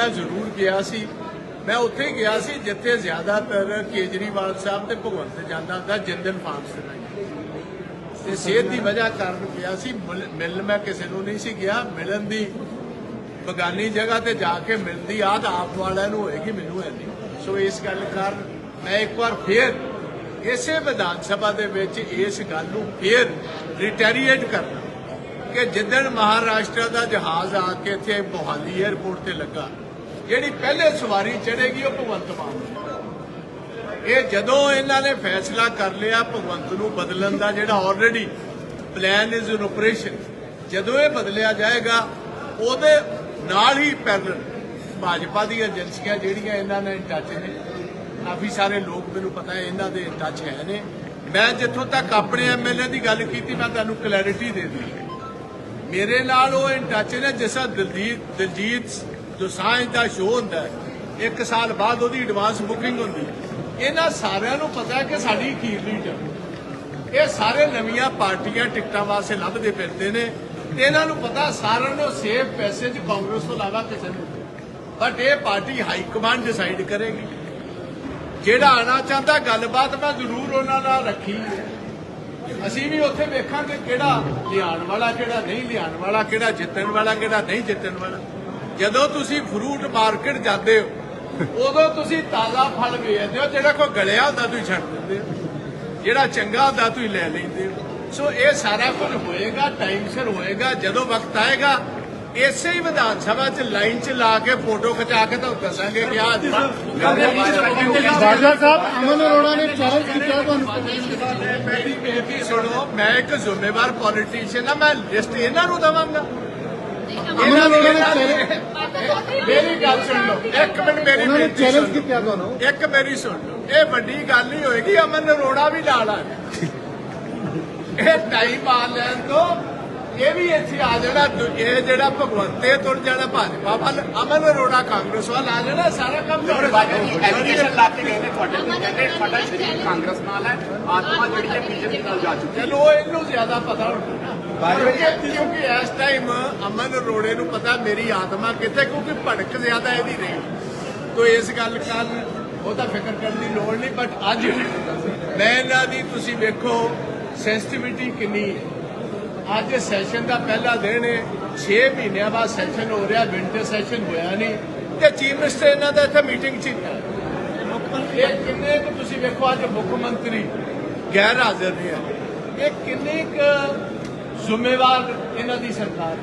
ਮੈਂ ਜ਼ਰੂਰ ਗਿਆ ਸੀ। ਮੈਂ ਉੱਥੇ ਗਿਆ ਸੀ ਜਿੱਥੇ ਜ਼ਿਆਦਾਤਰ ਕੇਜਰੀਵਾਲ ਸਾਹਿਬ ਤੇ ਭਗਵੰਤ ਜਾਂਦਾ ਦਾ ਜਿੰਦਨ ਫਾਰਮਸ ਦੇ ਤੇ ਸਿਹਤ ਦੀ ਵਜ੍ਹਾ ਕਾਰਨ ਗਿਆ ਸੀ। ਮਿਲ- ਮਿਲਣ ਮੈਂ ਕਿਸੇ ਨੂੰ ਨਹੀਂ ਸੀ ਗਿਆ। ਮਿਲਣ ਦੀ ਬਗਾਨੀ ਜਗ੍ਹਾ ਤੇ ਜਾ ਕੇ ਮਿਲਦੀ ਆਦ ਆਪ ਵਾਲਿਆਂ ਨੂੰ ਹੋਏਗੀ, ਮੈਨੂੰ ਹੈ ਨਹੀਂ। ਸੋ ਇਸ ਗੱਲ ਕਾਰਨ ਮੈਂ ਇੱਕ ਵਾਰ ਫੇਰ ਇਸੇ ਵਿਧਾਨ ਸਭਾ ਦੇ ਵਿੱਚ ਇਸ ਗੱਲ ਨੂੰ ਫੇਰ ਰਿਟੈਰੀਏਟ ਕਰਨਾ ਕਿ ਜਿੱਦਣ ਮਹਾਰਾਸ਼ਟਰ ਦਾ ਜਹਾਜ਼ ਆ ਕੇ ਇੱਥੇ ਮੋਹਾਲੀ 에ਅਰਪੋਰਟ ਤੇ ਲੱਗਾ ਜਿਹੜੀ ਪਹਿਲੇ ਸਵਾਰੀ ਚੜੇਗੀ ਉਹ ਭਗਵੰਤ ਮਾਨ ਇਹ ਜਦੋਂ ਇਹਨਾਂ ਨੇ ਫੈਸਲਾ ਕਰ ਲਿਆ ਭਗਵੰਤ ਨੂੰ ਬਦਲਣ ਦਾ ਜਿਹੜਾ already plan is in operation ਜਦੋਂ ਇਹ ਬਦਲਿਆ ਜਾਏਗਾ, ਉਹਦੇ ਨਾਲ ਹੀ ਪੈਰਲਲ ਭਾਜਪਾ ਦੀਆਂ ਏਜੰਸੀਆਂ ਜਿਹੜੀਆਂ ਇਹਨਾਂ ਨਾਲ ਟੱਚ ਨੇ, ਕਾਫੀ ਸਾਰੇ ਲੋਕ ਮੈਨੂੰ ਪਤਾ ਹੈ ਇਹਨਾਂ ਦੇ ਟੱਚ ਹੈ ਨੇ। ਮੈਂ ਜਿੱਥੋਂ ਤੱਕ ਆਪਣੇ ਐਮਐਲਏ ਦੀ ਗੱਲ ਕੀਤੀ, ਮੈਂ ਤੁਹਾਨੂੰ ਕਲੈਰਿਟੀ ਦੇ ਦਿੱਤੀ ਮੇਰੇ ਨਾਲ ਉਹ ਇਨ ਟੱਚ ਨੇ, ਜਿਸਾ ਦਿਲਜੀਤ ਦਿਲਜੀਤ ਜੋ ਸਾਂਝ ਦਾ ਸ਼ੋਅ ਹੁੰਦਾ ਹੈ, ਇੱਕ ਸਾਲ ਬਾਅਦ ਉਹਦੀ ਐਡਵਾਂਸ ਬੁਕਿੰਗ ਹੁੰਦੀ ਇਹਨਾਂ ਸਾਰਿਆਂ ਨੂੰ ਪਤਾ ਹੈ ਕਿ ਸਾਡੀ ਅਖੀਰਲੀ ਟਿਕਟ ਇਹ ਸਾਰੇ ਨਵੀਆਂ ਪਾਰਟੀਆਂ ਟਿਕਟਾਂ ਵਾਸਤੇ ਲੱਭਦੇ ਫਿਰਦੇ ਨੇ। ਇਹਨਾਂ ਨੂੰ ਪਤਾ, ਸਾਰਿਆਂ ਨੂੰ ਸੇਫ ਪੈਸੇ ਚ ਕਾਂਗਰਸ ਤੋਂ ਇਲਾਵਾ ਕਿਸੇ ਨੂੰ। ਬਟ ਇਹ ਪਾਰਟੀ ਹਾਈ ਕਮਾਂਡ ਡਿਸਾਈਡ ਕਰੇਗੀ। ਜਿਹੜਾ ਆਣਾ ਚਾਹੁੰਦਾ, ਗੱਲਬਾਤ ਮੈਂ ਜ਼ਰੂਰ ਉਹਨਾਂ ਨਾਲ ਰੱਖੀ। ਅਸੀਂ ਵੀ ਉੱਥੇ ਵੇਖਾਂਗੇ ਕਿਹੜਾ ਲਿਆਉਣ ਵਾਲਾ, ਕਿਹੜਾ ਨਹੀਂ ਲਿਆਉਣ ਵਾਲਾ, ਕਿਹੜਾ ਜਿੱਤਣ ਵਾਲਾ, ਕਿਹੜਾ ਨਹੀਂ ਜਿੱਤਣ ਵਾਲਾ। ਜਦੋਂ ਤੁਸੀਂ ਫਰੂਟ ਮਾਰਕੀਟ ਜਾਂਦੇ ਹੋ ਉਦੋਂ ਤੁਸੀਂ ਤਾਜ਼ਾ ਫਲ ਵੇਚਦੇ ਹੋ ਜਿਹੜਾ ਕੋਈ ਗਲਿਆ ਹੁੰਦਾ ਤੁਸੀਂ ਛੱਡ ਦਿੰਦੇ ਹੋ। ਜਿਹੜਾ ਚੰਗਾ ਹੁੰਦਾ ਤੁਸੀਂ ਲੈ ਲੈਂਦੇ ਹੋ। ਸੋ ਇਹ ਸਾਰਾ ਕੁਝ ਹੋਏਗਾ ਟਾਈਮ ਸਿਰ ਹੋਏਗਾ ਜਦੋਂ ਵਕਤ ਆਏਗਾ ਇਸੇ ਹੀ ਵਿਧਾਨ ਸਭਾ 'ਚ ਲਾਈਨ 'ਚ ਲਾ ਕੇ ਫੋਟੋ ਖਿਚਾ ਕੇ ਤੁਹਾਨੂੰ ਦੱਸਾਂਗੇ ਕਿ ਆਹ ਬਾਜਵਾ ਸਾਹਿਬ ਅਮਨ ਅਰੋੜਾ ਨੇ ਚੈਲੰਜ ਕੀਤਾ ਤੁਹਾਨੂੰ ਮੇਰੀ ਬੇਨਤੀ ਸੁਣੋ ਮੈਂ ਇੱਕ ਜ਼ਿੰਮੇਵਾਰ ਪੋਲੀਟੀਸ਼ੀਅਨ ਆ ਮੈਂ ਲਿਸਟ ਇਹਨਾਂ ਨੂੰ ਦਵਾਂਗਾ। ਅਰੋੜਾ ਨੇ ਚੈਲੰਜ ਮੇਰੀ ਗੱਲ ਸੁਣ ਲਓ। ਇੱਕ ਮਿੰਟ ਮੇਰੀ ਉਹਨਾਂ ਨੇ ਬੇਨਤੀ ਚੈਲੰਜ ਸੁਣ ਕੀਤਾ ਤੁਹਾਨੂੰ? ਲਓ। ਇੱਕ ਮੇਰੀ ਸੁਣ ਲਓ। ਇਹ ਵੱਡੀ ਗੱਲ ਨਹੀਂ ਹੋਏਗੀ ਅਮਨ ਅਰੋੜਾ ਵੀ ਨਾਲ ਆ। ਇਹ ਟਾਈਮ ਆ ਲੈਣ ਤੋਂ ਇਹ ਵੀ ਇੱਥੇ ਆ ਜਾਣਾ ਦੂ- ਇਹ ਜਿਹੜਾ ਭਗਵੰਤੇ ਤੁਰ ਜਾਣਾ ਭਾਜਪਾ ਵੱਲ। ਅਮਨ ਅਰੋੜਾ ਕਾਂਗਰਸ ਵੱਲ ਆ ਜਾਣਾ ਸਾਰਾ ਕੰਮ ਤੁਹਾਡੇ ਵੱਲ। ਐਜੂਕੇਸ਼ਨ ਲਾ ਕੇ ਗਏ ਨੇ ਤੁਹਾਡੇ ਕੋਲ ਕਹਿੰਦੇ ਤੁਹਾਡਾ ਸ਼ਰੀਰ ਕਾਂਗਰਸ ਨਾਲ ਹੈ ਆਤਮਾ ਜਿਹੜੀ ਹੈ ਬੀਜੇਪੀ ਨਾਲ ਜਾ ਚੁੱਕੀ ਚਲੋ ਇਹਨੂੰ ਜ਼ਿਆਦਾ ਪਤਾ ਹੁੰਦਾ ਕਿਉਂਕਿ ਇਸ ਟਾਈਮ ਅਮਨ ਅਰੋੜੇ ਨੂੰ ਪਤਾ ਮੇਰੀ ਆਤਮਾ ਕਿੱਥੇ, ਕਿਉਂਕਿ ਭੜਕ ਜ਼ਿਆਦਾ ਇਹਦੀ ਰਹੀ। ਤੋ ਇਸ ਗੱਲ ਕਾਰਨ ਉਹਦਾ ਫਿਕਰ ਕਰਨ ਦੀ ਲੋੜ ਨਹੀਂ ਬਟ ਅੱਜ ਮੈਂ ਇਹਨਾਂ ਦੀ ਤੁਸੀਂ ਵੇਖੋ ਸੈਂਸਿਟੀਵਿਟੀ ਕਿੰਨੀ ਅੱਜ ਸੈਸ਼ਨ ਦਾ ਪਹਿਲਾ ਦਿਨ ਹੈ 6 ਮਹੀਨਿਆਂ ਬਾਅਦ ਸੈਸ਼ਨ ਹੋ ਰਿਹਾ ਵਿੰਟਰ ਸੈਸ਼ਨ ਹੋਇਆ ਨਹੀਂ। ਤੇ ਚੀਫ ਮਿਨਿਸਟਰ ਇਹਨਾਂ ਦਾ ਇੱਥੇ ਮੀਟਿੰਗ 'ਚ ਹੀ। ਇਹ ਕਿੰਨੇ ਕੁ ਤੁਸੀਂ ਵੇਖੋ ਅੱਜ ਮੁੱਖ ਮੰਤਰੀ ਗੈਰ ਹਾਜ਼ਰ ਨੇ। ਇਹ ਕਿੰਨੇ ਕੁ ਜ਼ਿੰਮੇਵਾਰ ਇਹਨਾਂ ਦੀ ਸਰਕਾਰ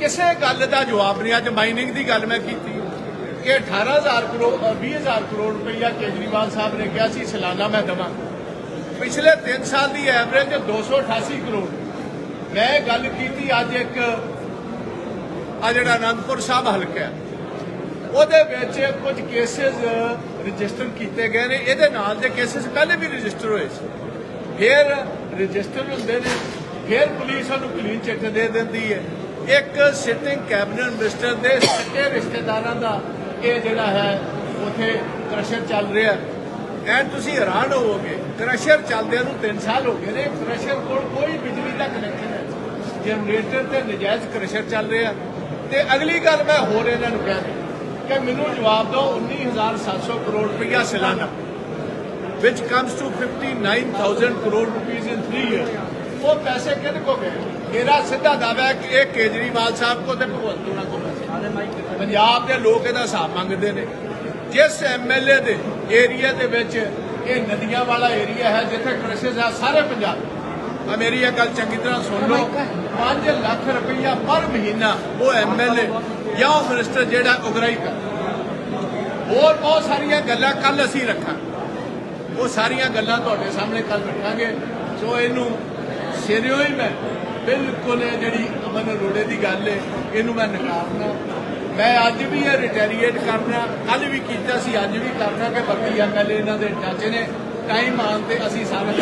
ਕਿਸੇ ਗੱਲ ਦਾ ਜਵਾਬ ਨਹੀਂ। ਅੱਜ ਮਾਈਨਿੰਗ ਦੀ ਗੱਲ ਮੈਂ ਕੀਤੀ। ਕਿ 18000 ਕਰੋੜ ਅ, 20000 ਕਰੋੜ ਰੁਪਈਆ ਕੇਜਰੀਵਾਲ ਸਾਹਿਬ ਨੇ ਕਿਹਾ ਸੀ ਸਾਲਾਨਾ ਮੈਂ ਦਵਾਂ। ਪਿਛਲੇ 3 ਸਾਲ ਦੀ ਐਵਰੇਜ 288 ਕਰੋੜ। ਮੈਂ ਗੱਲ ਕੀਤੀ ਅੱਜ ਇੱਕ ਆ ਜਿਹੜਾ ਅਨੰਦਪੁਰ ਸਾਹਿਬ ਹਲਕਾ ਉਹਦੇ ਵਿੱਚ ਕੁਝ ਕੇਸਿਸ ਰਜਿਸਟਰ ਕੀਤੇ ਗਏ ਨੇ। ਇਹਦੇ ਨਾਲ ਦੇ ਕੇਸਿਸ ਪਹਿਲੇ ਵੀ ਰਜਿਸਟਰ ਹੋਏ ਸੀ। ਫਿਰ ਰਜਿਸਟਰ ਹੁੰਦੇ ਨੇ। ਫਿਰ ਪੁਲਿਸ ਉਹਨੂੰ ਕਲੀਨ ਚਿੱਟ ਦੇ ਦਿੰਦੀ ਹੈ। ਇੱਕ ਸਿਟਿੰਗ ਕੈਬਨਿਟ ਮਿਨਿਸਟਰ ਦੇ ਸੱਕੇ ਰਿਸ਼ਤੇਦਾਰਾਂ ਦਾ ਇਹ ਜਿਹੜਾ ਹੈ, ਉਥੇ ਕ੍ਰਸ਼ਰ ਚੱਲ ਰਿਹਾ। ਐਂ ਤੁਸੀਂ ਹੈਰਾਨ ਹੋਵੋਗੇ, ਕ੍ਰਸ਼ਰ ਚੱਲਦਿਆਂ ਨੂੰ 3 ਸਾਲ ਹੋ ਗਏ ਨੇ, ਕ੍ਰਸ਼ਰ ਕੋਲ ਕੋਈ ਬਿਜਲੀ ਦਾ ਕਨੈਕਸ਼ਨ ਹੈ। ਜਨਰੇਟਰ ਤੇ ਨਜਾਇਜ਼ ਕ੍ਰਸ਼ਰ ਚੱਲ ਰਿਹਾ। ਤੇ ਅਗਲੀ ਗੱਲ ਮੈਂ ਹੋਰ ਇਹਨਾਂ ਨੂੰ ਕਹਿ ਰਿਹਾ ਕਿ ਮੈਨੂੰ ਜਵਾਬ ਦਿਓ 19700 ਕਰੋੜ ਰੁਪਇਆ ਸਾਲਾਨਾ, which comes to 59000 crore rupees in 3 years ਉਹ ਪੈਸੇ ਕਿਹਦੇ ਕੋ ਗਏ? ਮੇਰਾ ਸਿੱਧਾ ਦਾਅਵਾ ਹੈ ਕਿ ਇਹ ਕੇਜਰੀਵਾਲ ਸਾਹਿਬ ਕੋ ਤੇ ਭਗਵੰਤ ਮਾਨ ਕੋ ਪੈਸੇ ਪੰਜਾਬ ਦੇ ਲੋਕ ਇਹਦਾ ਹਿਸਾਬ ਮੰਗਦੇ ਨੇ। ਜਿਸ ਐਮਐਲਏ ਦੇ ਏਰੀਆ ਦੇ ਵਿੱਚ ਇਹ ਨਦੀਆਂ ਵਾਲਾ ਏਰੀਆ ਹੈ, ਜਿੱਥੇ ਕ੍ਰਿਸ਼ਿਸ ਹੈ, ਸਾਰੇ ਪੰਜਾਬ ਆ ਮੇਰੀ ਇਹ ਗੱਲ ਚੰਗੀ ਤਰ੍ਹਾਂ ਸੁਣ ਲਓ। 5 ਲੱਖ ਰੁਪਈਆ ਪਰ ਮਹੀਨਾ ਉਹ ਐਮਐਲਏ ਜਾਂ ਉਹ ਮਿਨਿਸਟਰ ਜਿਹੜਾ ਉਗਰਾਈ ਕਰ। ਹੋਰ ਬਹੁਤ ਸਾਰੀਆਂ ਗੱਲਾਂ ਕੱਲ ਅਸੀਂ ਰੱਖਾਂਗੇ। ਉਹ ਸਾਰੀਆਂ ਗੱਲਾਂ ਤੁਹਾਡੇ ਸਾਹਮਣੇ ਕੱਲ ਰੱਖਾਂਗੇ। ਸੋ ਇਹਨੂੰ ਸਿਰਿਓ ਹੀ ਮੈਂ। ਬਿਲਕੁਲ ਇਹ ਜਿਹੜੀ ਅਮਨ ਅਰੋੜੇ ਦੀ ਗੱਲ ਹੈ ਇਹਨੂੰ ਮੈਂ ਨਕਾਰਨਾ। ਮੈਂ ਅੱਜ ਵੀ ਇਹ ਰਿਟੈਰੀਏਟ ਕਰਨਾ ਕੱਲ ਵੀ ਕੀਤਾ ਸੀ, ਅੱਜ ਵੀ ਕਰਨਾ ਕਿ ਬਾਕੀ ਐਮਐਲਏ ਇਹਨਾਂ ਦੇ ਟੱਚ ਨੇ। ਟਾਈਮ ਆਉਣ ਤੇ ਅਸੀਂ ਸਾਰੇ